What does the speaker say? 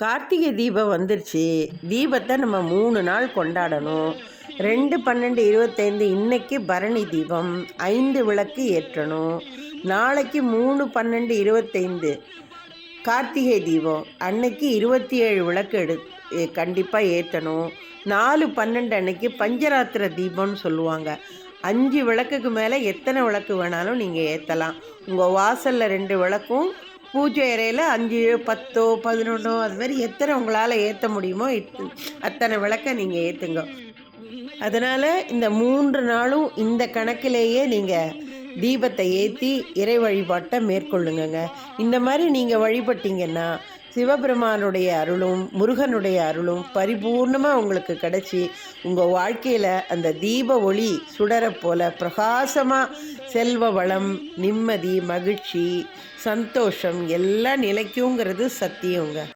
கார்த்திகை தீபம் வந்துருச்சு. தீபத்தை நம்ம மூணு நாள் கொண்டாடணும். ரெண்டு பன்னெண்டு இருபத்தைந்து இன்னைக்கு பரணி தீபம். ஐந்து விளக்கு ஏற்றணும். நாளைக்கு மூணு பன்னெண்டு இருபத்தைந்து கார்த்திகை தீபம். அன்னைக்கு இருபத்தி ஏழு விளக்கு எடு கண்டிப்பாக ஏற்றணும். நாலு பன்னெண்டு அன்னைக்கு பஞ்சராத்திர தீபம்னு சொல்லுவாங்க. அஞ்சு விளக்குக்கு மேலே எத்தனை விளக்கு வேணாலும் நீங்கள் ஏற்றலாம் உங்கள் வாசலில் ரெண்டு விளக்கும் பூஜை அறையில் அஞ்சு பத்தோ பதினொன்றோ அது மாதிரி எத்தனை உங்களால் ஏற்ற முடியுமோ அத்தனை விளக்கை நீங்கள் ஏற்றுங்க அதனால் இந்த மூன்று நாளும் இந்த கணக்கிலேயே நீங்கள் தீபத்தை ஏற்றி இறை வழிபாட்டை மேற்கொள்ளுங்கங்க. இந்த மாதிரி நீங்கள் வழிபட்டீங்கன்னா சிவபெருமானுடைய அருளும் முருகனுடைய அருளும் பரிபூர்ணமாக உங்களுக்கு கிடச்சி உங்கள் வாழ்க்கையில் அந்த தீப ஒளி சுடரப் போல பிரகாசமாக செல்வ வளம் நிம்மதி மகிழ்ச்சி சந்தோஷம் எல்லாம் நிலைக்குங்கிறது சத்தியங்க.